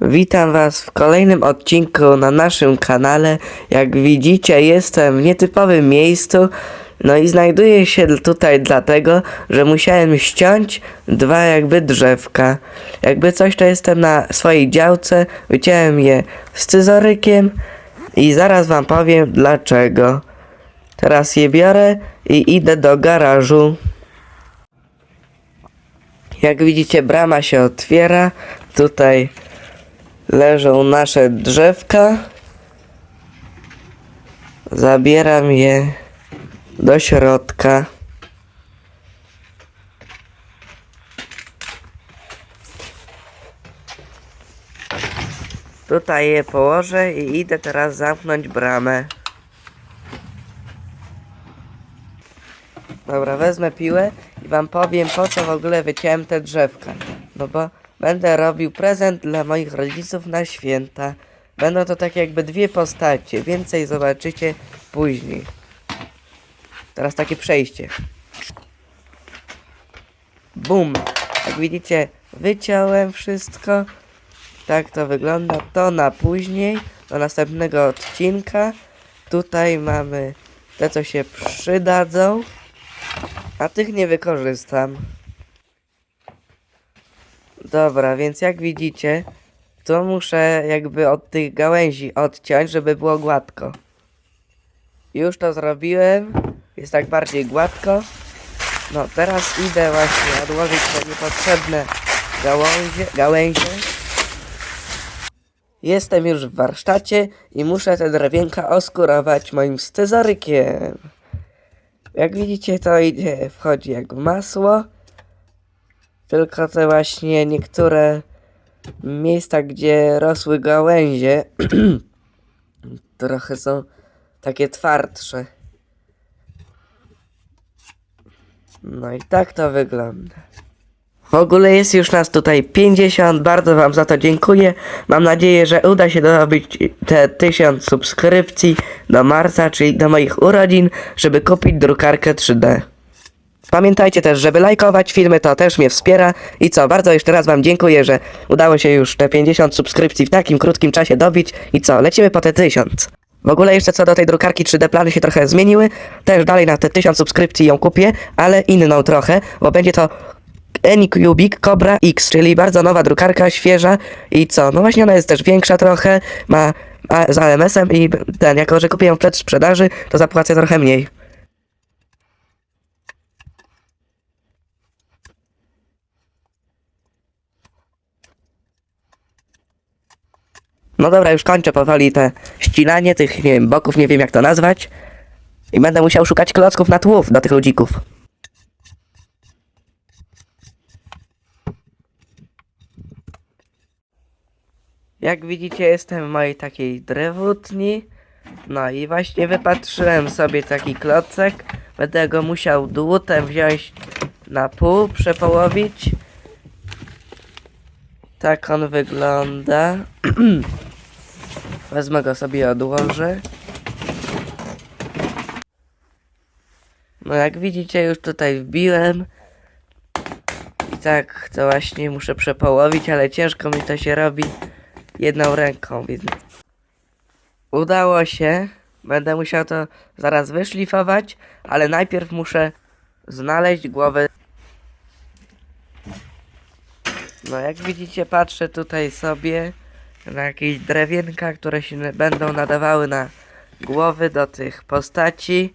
Witam Was w kolejnym odcinku na naszym kanale. Jak widzicie, jestem w nietypowym miejscu. No i znajduję się tutaj dlatego, że musiałem ściąć dwa jakby drzewka. Jakby coś, to jestem na swojej działce, wyciąłem je scyzorykiem i zaraz Wam powiem dlaczego. Teraz je biorę i idę do garażu. Jak widzicie, brama się otwiera. Tutaj leżą nasze drzewka. Zabieram je do środka. Tutaj je położę i idę teraz zamknąć bramę. Dobra, wezmę piłę i wam powiem po co w ogóle wyciąłem te drzewka. No bo będę robił prezent dla moich rodziców na święta. Będą to tak jakby dwie postacie, więcej zobaczycie później. Teraz takie przejście. Bum! Jak widzicie, wyciąłem wszystko. Tak to wygląda. To na później, do następnego odcinka. Tutaj mamy te, co się przydadzą. A tych nie wykorzystam. Dobra, więc jak widzicie, to muszę jakby od tych gałęzi odciąć, żeby było gładko. Już to zrobiłem. Jest tak bardziej gładko. No, teraz idę właśnie odłożyć te niepotrzebne gałęzie, gałęzie. Jestem już w warsztacie i muszę te drewienka oskurować moim scyzorykiem. Jak widzicie, to idzie, wchodzi jak w masło. Tylko te właśnie niektóre miejsca, gdzie rosły gałęzie, trochę są takie twardsze. No i tak to wygląda. W ogóle jest już nas tutaj 50, bardzo wam za to dziękuję. Mam nadzieję, że uda się dobić te 1000 subskrypcji do marca, czyli do moich urodzin, żeby kupić drukarkę 3D. Pamiętajcie też, żeby lajkować filmy, to też mnie wspiera. I co, bardzo jeszcze raz wam dziękuję, że udało się już te 50 subskrypcji w takim krótkim czasie dobić. I co, lecimy po te 1000. W ogóle jeszcze co do tej drukarki 3D plany się trochę zmieniły. Też dalej na te 1000 subskrypcji ją kupię, ale inną trochę, bo będzie to Anycubic Cobra X, czyli bardzo nowa drukarka, świeża i co? No właśnie ona jest też większa trochę, ma z AMS-em i ten, jako że kupię ją w przedsprzedaży, to zapłacę trochę mniej. No dobra, już kończę powoli te ścinanie tych, nie wiem, boków, nie wiem jak to nazwać. I będę musiał szukać klocków na tłów do tych ludzików. Jak widzicie, jestem w mojej takiej drewutni. No i właśnie wypatrzyłem sobie taki klocek. Będę go musiał dłutem wziąć na pół, przepołowić. Tak on wygląda. Wezmę go sobie odłożę. No jak widzicie już tutaj wbiłem. I tak to właśnie muszę przepołowić, ale ciężko mi to się robi jedną ręką, więc udało się. Będę musiał to zaraz wyszlifować, ale najpierw muszę znaleźć głowę. No jak widzicie patrzę tutaj sobie na jakieś drewienka, które się będą nadawały na głowy do tych postaci.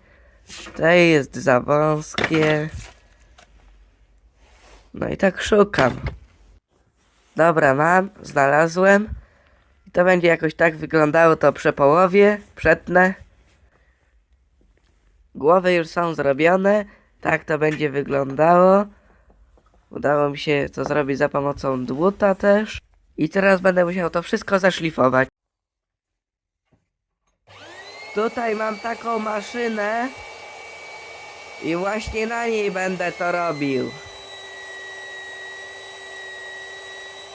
Te jest za wąskie. No i tak szukam. Dobra, mam, znalazłem. I to będzie jakoś tak wyglądało to przy połowie, przetnę. Głowy już są zrobione, tak to będzie wyglądało. Udało mi się to zrobić za pomocą dłuta też. I teraz będę musiał to wszystko zaszlifować. Tutaj mam taką maszynę i właśnie na niej będę to robił.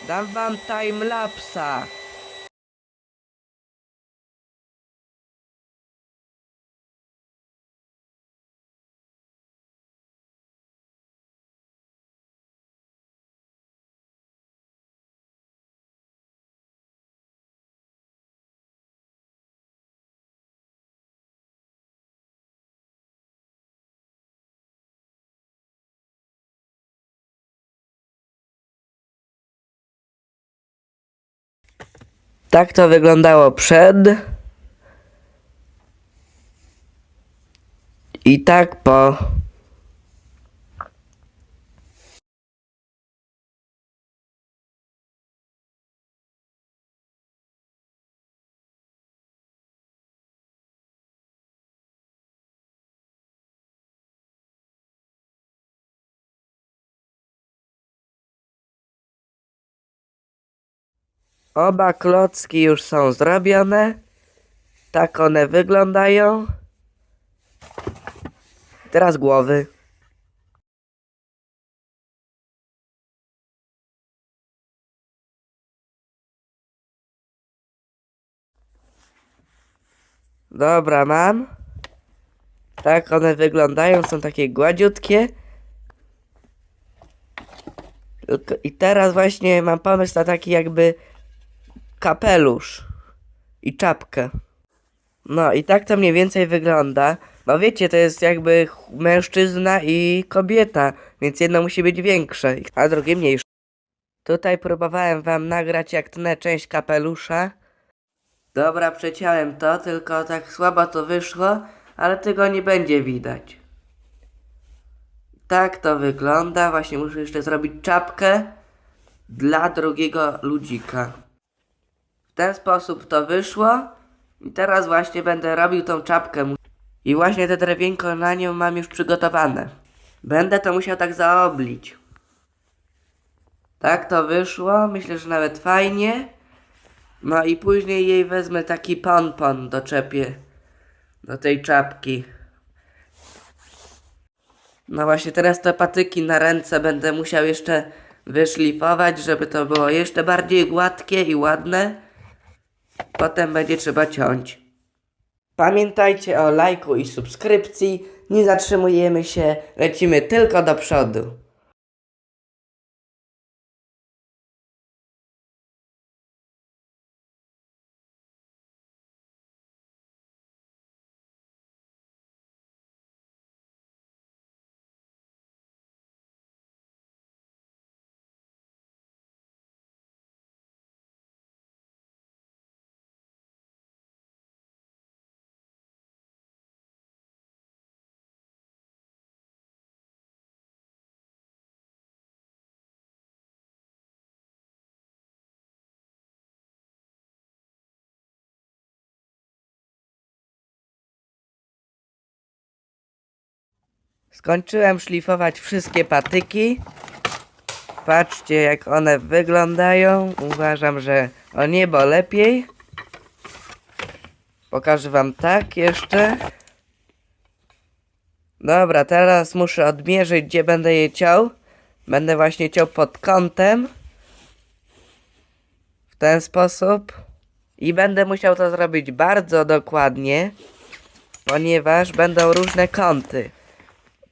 Dam wam timelapsa. Tak to wyglądało przed. I tak po. Oba klocki już są zrobione. Tak one wyglądają. Teraz głowy. Dobra, mam. Tak one wyglądają, są takie gładziutkie. I teraz właśnie mam pomysł na taki jakby kapelusz i czapkę. No i tak to mniej więcej wygląda. Bo wiecie, to jest jakby mężczyzna i kobieta, więc jedno musi być większe, a drugie mniejsze. Tutaj próbowałem wam nagrać jak tnę część kapelusza. Dobra, przeciąłem to, tylko tak słabo to wyszło, ale tego nie będzie widać. Tak to wygląda. Właśnie muszę jeszcze zrobić czapkę dla drugiego ludzika. Ten sposób to wyszło. I teraz właśnie będę robił tą czapkę. I właśnie te drewienko na nią mam już przygotowane. Będę to musiał tak zaoblić. Tak to wyszło. Myślę, że nawet fajnie. No i później jej wezmę taki pompon doczepię do tej czapki. No właśnie teraz te patyki na ręce będę musiał jeszcze wyszlifować, żeby to było jeszcze bardziej gładkie i ładne. Potem będzie trzeba ciąć. Pamiętajcie o lajku i subskrypcji. Nie zatrzymujemy się, lecimy tylko do przodu. Skończyłem szlifować wszystkie patyki. Patrzcie jak one wyglądają. Uważam, że o niebo lepiej. Pokażę wam tak jeszcze. Dobra, teraz muszę odmierzyć, gdzie będę je ciął. Będę właśnie ciął pod kątem. W ten sposób. I będę musiał to zrobić bardzo dokładnie, ponieważ będą różne kąty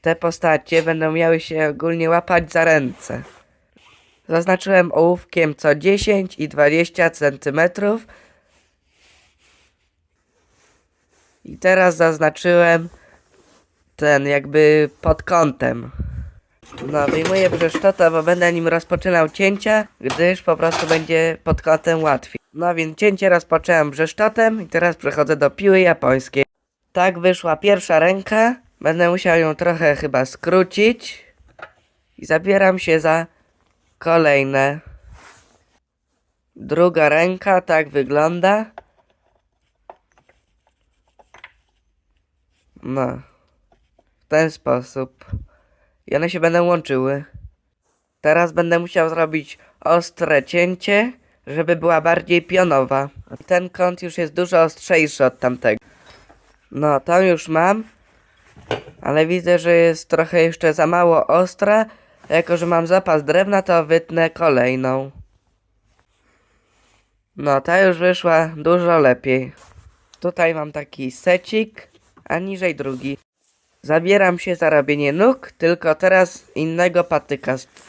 te postacie będą miały się ogólnie łapać za ręce. Zaznaczyłem ołówkiem co 10 i 20 cm. I teraz zaznaczyłem ten jakby pod kątem. No, wyjmuję brzeszczota, bo będę nim rozpoczynał cięcia, gdyż po prostu będzie pod kątem łatwiej. No więc cięcie rozpocząłem brzeszczotem i teraz przechodzę do piły japońskiej. Tak wyszła pierwsza ręka. Będę musiał ją trochę chyba skrócić. I zabieram się za kolejne. Druga ręka tak wygląda. No. W ten sposób. I one się będą łączyły. Teraz będę musiał zrobić ostre cięcie, żeby była bardziej pionowa. Ten kąt już jest dużo ostrzejszy od tamtego. No, to już mam. Ale widzę, że jest trochę jeszcze za mało ostra. Jako, że mam zapas drewna, to wytnę kolejną. No, ta już wyszła dużo lepiej. Tutaj mam taki secik, a niżej drugi. Zabieram się za robienie nóg, tylko teraz innego patyka. st-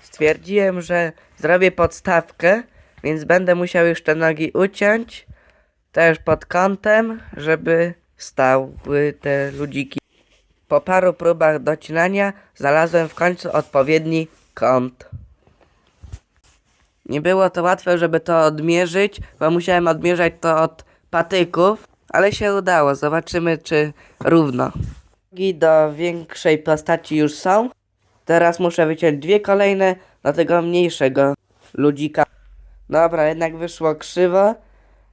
Stwierdziłem, że zrobię podstawkę, więc będę musiał jeszcze nogi uciąć. Też pod kątem, żeby stały te ludziki. Po paru próbach docinania znalazłem w końcu odpowiedni kąt. Nie było to łatwe, żeby to odmierzyć, bo musiałem odmierzać to od patyków, ale się udało. Zobaczymy, czy równo. Nogi do większej postaci już są. Teraz muszę wyciąć dwie kolejne do tego mniejszego ludzika. Dobra, jednak wyszło krzywo,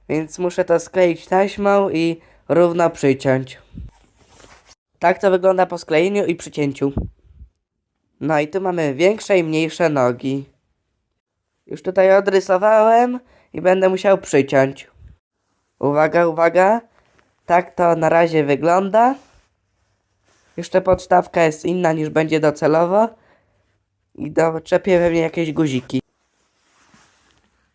więc muszę to skleić taśmą i równo przyciąć. Tak to wygląda po sklejeniu i przycięciu. No i tu mamy większe i mniejsze nogi. Już tutaj odrysowałem i będę musiał przyciąć. Uwaga, uwaga. Tak to na razie wygląda. Jeszcze podstawka jest inna niż będzie docelowo. I doczepię pewnie jakieś guziki.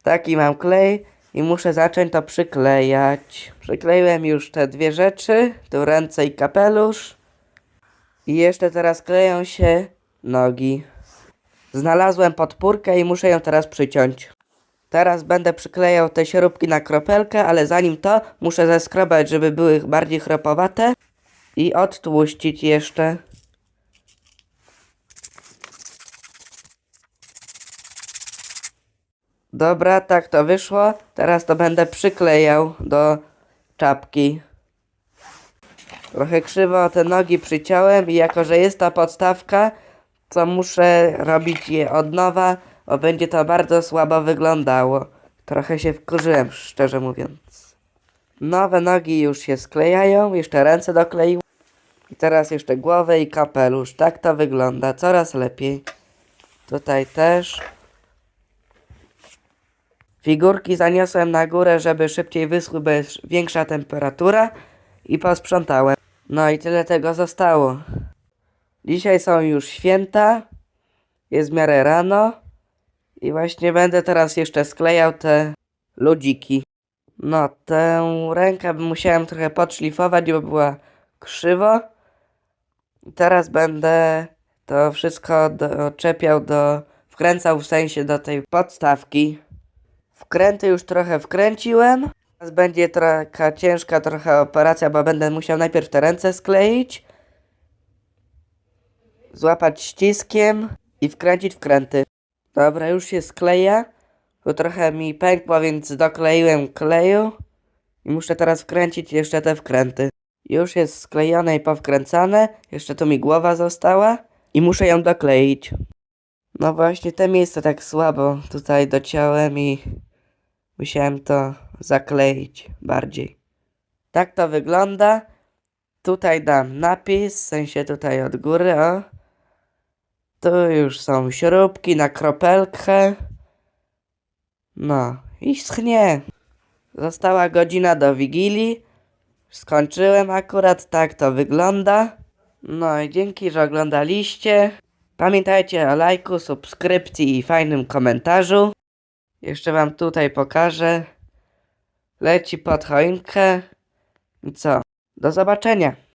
Taki mam klej i muszę zacząć to przyklejać. Przykleiłem już te dwie rzeczy, tu ręce i kapelusz. I jeszcze teraz kleją się nogi. Znalazłem podpórkę i muszę ją teraz przyciąć. Teraz będę przyklejał te śrubki na kropelkę, ale zanim to muszę zeskrobać, żeby były bardziej chropowate i odtłuścić jeszcze. Dobra, tak to wyszło. Teraz to będę przyklejał do czapki. Trochę krzywo te nogi przyciąłem i jako, że jest ta podstawka, to muszę robić je od nowa, bo będzie to bardzo słabo wyglądało. Trochę się wkurzyłem, szczerze mówiąc. Nowe nogi już się sklejają, jeszcze ręce dokleiłem. I teraz jeszcze głowę i kapelusz. Tak to wygląda, coraz lepiej. Tutaj też. Figurki zaniosłem na górę, żeby szybciej wyschły, bo jest większa temperatura i posprzątałem. No i tyle tego zostało. Dzisiaj są już święta, jest w miarę rano i właśnie będę teraz jeszcze sklejał te ludziki. No, tę rękę musiałem trochę podszlifować, bo była krzywo. Teraz będę to wszystko doczepiał do, wkręcał w sensie do tej podstawki. Wkręty już trochę wkręciłem. Teraz będzie taka ciężka trochę operacja, bo będę musiał najpierw te ręce skleić, złapać ściskiem i wkręcić wkręty. Dobra, już się skleja. Tu trochę mi pękło, więc dokleiłem kleju. I muszę teraz wkręcić jeszcze te wkręty. Już jest sklejone i powkręcane. Jeszcze tu mi głowa została. I muszę ją dokleić. No właśnie, te miejsce tak słabo tutaj dociąłem i musiałem to zakleić bardziej. Tak to wygląda. Tutaj dam napis, w sensie tutaj od góry, o. Tu już są śrubki na kropelkę. No i schnie. Została godzina do Wigilii. Skończyłem akurat, tak to wygląda. No i dzięki, że oglądaliście. Pamiętajcie o lajku, subskrypcji i fajnym komentarzu. Jeszcze wam tutaj pokażę. Leci pod choinkę. I co? Do zobaczenia.